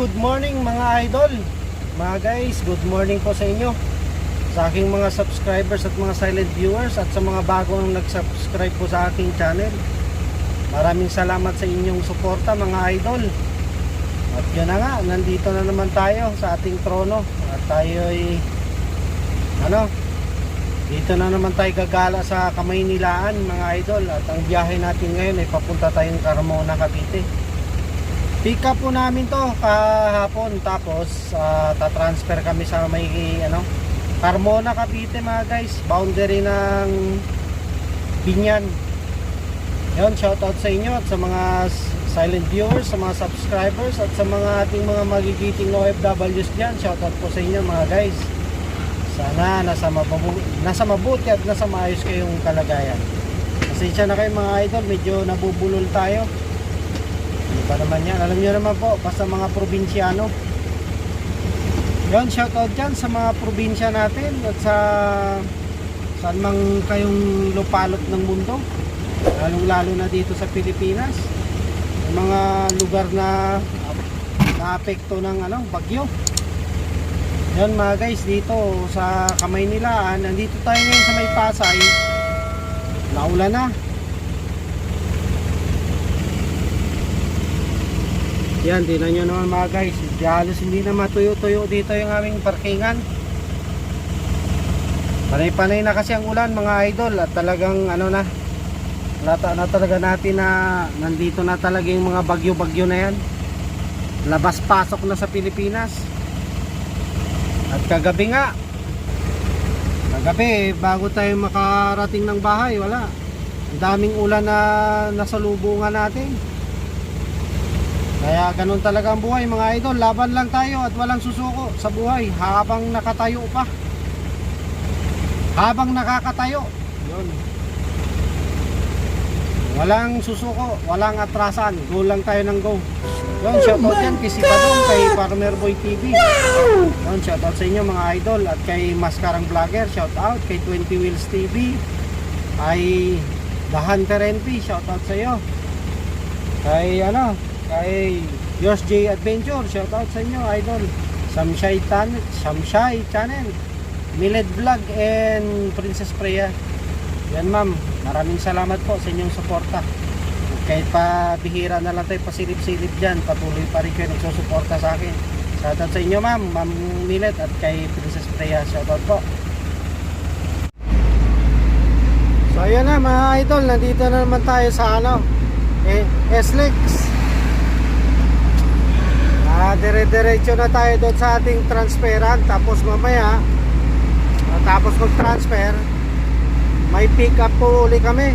good morning mga idol. Mga guys, good morning po sa inyo. Sa aking mga subscribers at mga silent viewers at sa mga bagong nag-subscribe po sa aking channel. Maraming salamat sa inyong suporta mga idol. At yun na nga, nandito na naman tayo sa ating trono. At tayo ay ano, dito na naman tayo gagala sa Kamaynilaan mga idol. At ang biyahe natin ngayon ay papunta tayong Carmona, Cavite. Pick up po namin to kahapon tapos ah, tatransfer kami sa may ano Carmona Cavite mga guys. Boundary ng Binyan. Yun shoutout sa inyo at sa mga silent viewers sa mga subscribers at sa mga ating mga magigiting OFWs dyan. Shoutout po sa inyo mga guys. Sana nasa, mababu- nasa mabuti at nasa maayos kayong kalagayan. Pasensya na kayo mga idol. Medyo nabubulol tayo ano naman yan? Alam nyo naman po, basta mga probinsyano. Yun, shoutout dyan sa mga probinsya natin at sa saan mang kayong lupalot ng mundo. Lalong lalo na dito sa Pilipinas. Yung mga lugar na naapekto ng ano, bagyo. Yan mga guys, dito sa Kamaynilaan, nandito tayo ngayon sa may Pasay. Naulan na. Yan, tingnan nyo naman mga guys. Halos hindi na matuyo-tuyo dito yung aming parkingan. Panay-panay na kasi ang ulan mga idol at talagang ano na lata na talaga natin na nandito na talaga yung mga bagyo-bagyo na yan. Labas-pasok na sa Pilipinas. At kagabi nga, kagabi bago tayo makarating ng bahay, wala. Ang daming ulan na nasa lubungan natin. Kaya ganun talaga ang buhay mga idol. Laban lang tayo at walang susuko sa buhay habang nakatayo pa. Habang nakakatayo. Yun. Walang susuko, walang atrasan. Go lang tayo ng go. Yun, shoutout yan kay si Badong, kay Farmer Boy TV. Yun, shoutout sa inyo mga idol. At kay Maskarang Vlogger, shoutout. Kay 20 Wheels TV. Ay The Hunter NP, shoutout sa iyo. Kay ano, kay Yosh J Adventure, shout out sa inyo idol. Samshay Channel, Samshay Channel, Miled Vlog and Princess Freya. Yan ma'am, maraming salamat po sa inyong suporta. Kahit pa bihira na lang tayo pasilip-silip dyan, patuloy pa rin kayo nagsusuporta sa akin. Shout out sa inyo ma'am, ma'am Miled at kay Princess Freya, shout out po. So ayan na mga idol, nandito na naman tayo sa ano, eh, SLEX. Ah, dire-diretso na tayo doon sa ating transferan tapos mamaya ah, tapos mag-transfer may pick up po uli kami.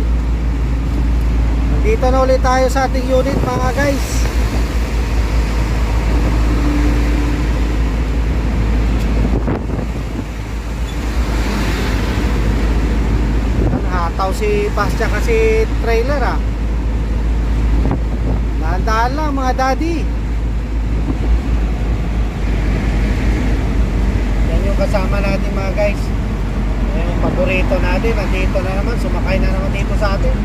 Nandito na ulit tayo sa ating unit mga guys. Hataw si Bastia kasi trailer ah. Dahan-dahan lang mga daddy. Yung kasama natin mga guys. Yan yung paborito natin. Nandito na naman. Sumakay na naman dito sa atin.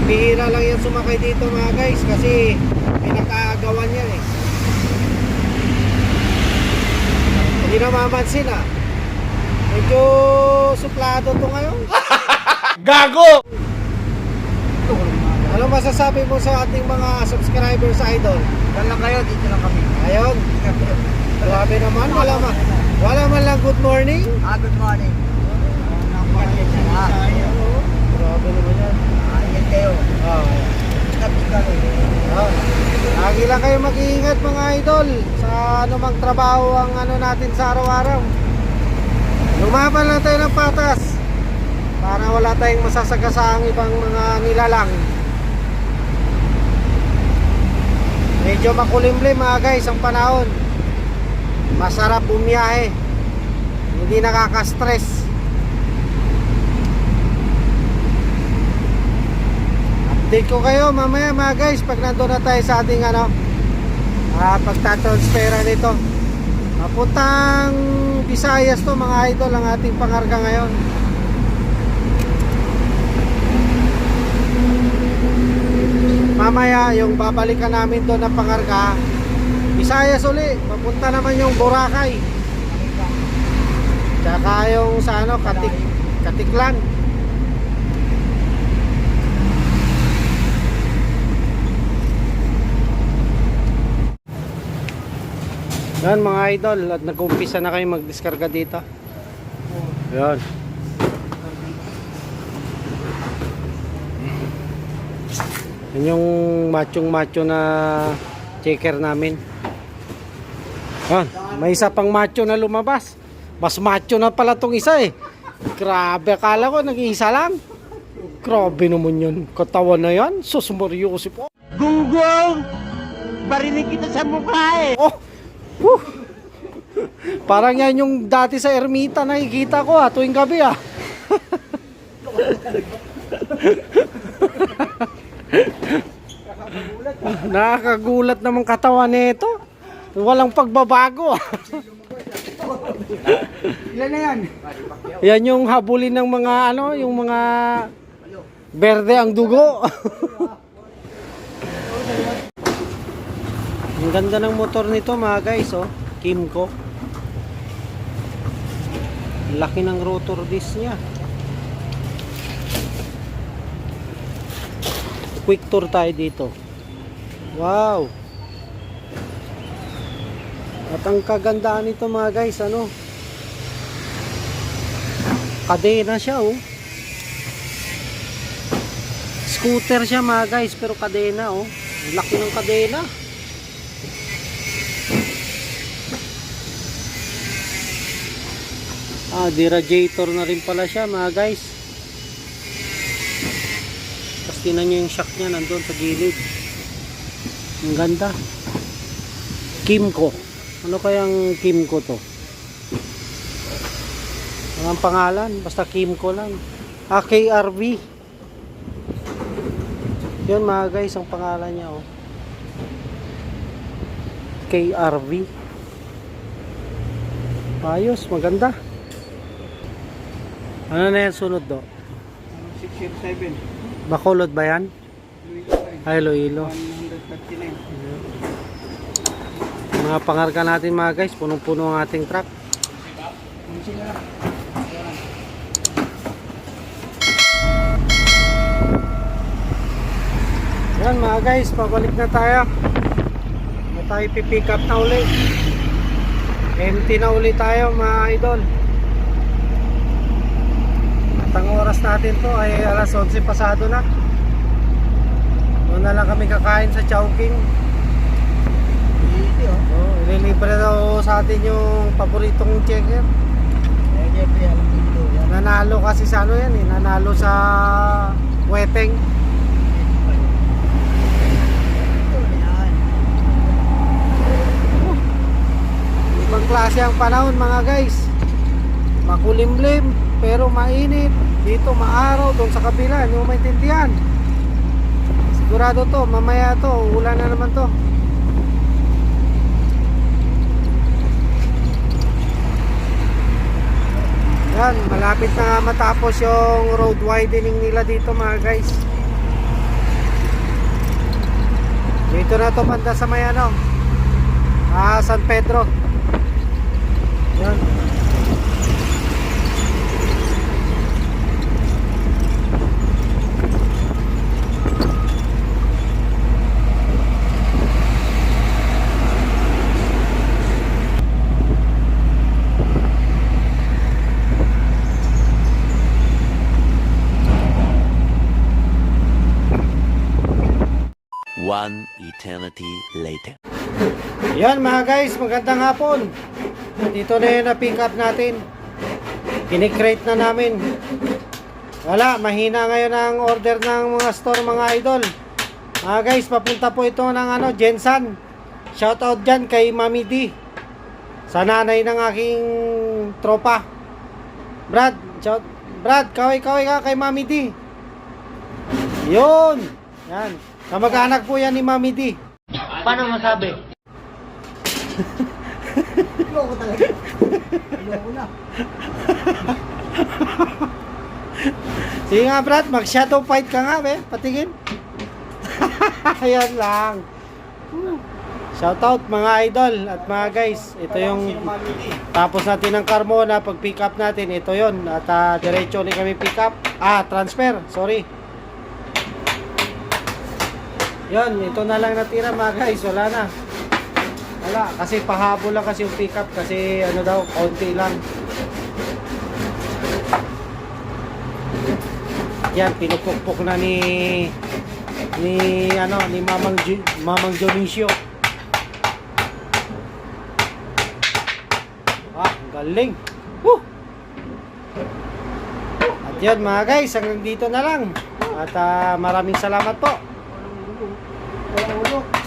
Ibihira lang yan sumakay dito mga guys. Kasi pinakaagawan yan eh. Hindi na mamansin ah. Medyo suplado to ngayon. Gago! Ano masasabi mo sa ating mga subscribers idol? Lang kayo, dito lang kami. Ayun. Grabe naman, wala man. Wala man lang good morning. Ah, good morning. Ah, Grabe naman yan. ah, yan kayo. Ah. Kami. Ah. Lagi lang kayo mag-iingat mga idol sa anumang trabaho ang ano natin sa araw-araw. Lumaban lang tayo ng patas para wala tayong masasagasa ang ibang mga nilalang. Medyo makulimlim mga guys ang panahon. Masarap bumiyahe. Hindi nakaka-stress. Update ko kayo mamaya mga guys pag nandun na tayo sa ating ano ah, pagtatransfera nito. Papuntang Visayas to mga idol ang ating pangarga ngayon. Mamaya yung babalikan namin doon ng pangarga Visayas uli. Papunta naman yung Boracay. Tsaka yung sa ano, Katik, Katiklan. Yan mga idol, at nag-umpisa na kayo mag-diskarga dito. Yan. Yan yung machong macho na checker namin. Yan, may isa pang macho na lumabas. Mas macho na pala tong isa eh. Grabe, akala ko nag-iisa lang. Grabe naman yun. Katawan na yan. Sus, Mario po. Gunggong! Barinig kita sa mukha eh! Oh! Whew! Parang yan yung dati sa ermita nakikita ko ah, tuwing gabi ah. Nakakagulat naman katawan nito. Walang pagbabago. Ilan na yan? yan yung habulin ng mga ano, yung mga berde ang dugo. ang ganda ng motor nito mga guys, oh. Kimco. Laki ng rotor disc niya. Quick tour tayo dito. Wow. At ang kagandaan nito mga guys, ano? Kadena siya, oh. Scooter siya mga guys, pero kadena, oh. Laki ng kadena. Ah, di-radiator na rin pala siya mga guys. Tapos tinan nyo yung shock niya nandun sa gilid. Ang ganda. Kimco. Ano kayang Kimco to? Ang pangalan, basta Kimco lang. Ah, KRV. Yun mga guys, ang pangalan niya oh. KRV. Ayos, maganda. Ano na yan sunod do? 607. Bacolod ba yan? Ay, Iloilo. 139. Mga pangarga natin mga guys, punong-puno ang ating truck. Yan mga guys, pabalik na tayo. May tayo pipick up na uli. Empty na uli tayo mga idol. At ang oras natin to ay alas 11 pasado na. Doon na lang kami kakain sa Chowking. Easy oh. Oh, ililibre daw sa atin yung paboritong checker. Eh, Jeffrey, alam mo ito. Yan. Nanalo kasi sa ano yan eh, nanalo sa weteng. Ibang klase ang panahon mga guys. Makulimlim pero mainit. Dito maaraw, doon sa kabila, hindi mo maintindihan. Sigurado to, mamaya to, ulan na naman to. Yan, malapit na matapos yung road widening nila dito mga guys. Dito na to banda sa may ano, ah, San Pedro. Yan. One eternity later. Yan mga guys, magandang hapon. Dito na yung na-pick up natin. Kinikrate na namin. Wala, mahina ngayon ang order ng mga store mga idol. Mga guys, papunta po ito ng ano, Jensan. Shoutout dyan kay Mami D. Sa nanay ng aking tropa. Brad, shout, Brad, kaway-kaway ka kay Mami D. Yun. Yan. Kamag-anak po yan ni Mami D. Paano masabi? Ayoko talaga. Ayoko na. Sige nga Brad, mag-shadow fight ka nga be, patingin. Ayan lang. Shoutout mga idol at mga guys. Ito yung tapos natin ng Carmona. Pag pick up natin, ito yon At ah, diretso ulit kami pick up. Ah, transfer. Sorry. Yon, ito na lang natira mga guys. Wala na. Wala. Kasi pahabol lang kasi yung pick up. Kasi ano daw, konti lang. Yan, pinupukpok na ni ni ano ni Mamang Mamang Dionisio. Ah, galing. Woo! At yun mga guys, hanggang dito na lang. At ah, maraming salamat po. Walang ulo.